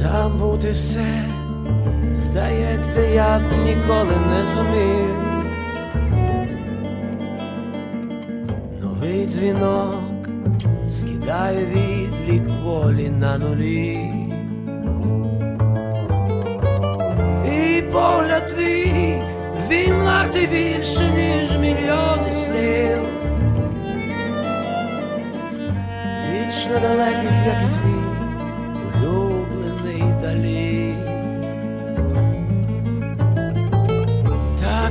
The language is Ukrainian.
Забути все, здається, я б ніколи не зумів. Новий дзвінок скидає відлік волі на нулі. І погляд твій, він вартий більше, ніж мільйони слів. Вічно далеких, як і твій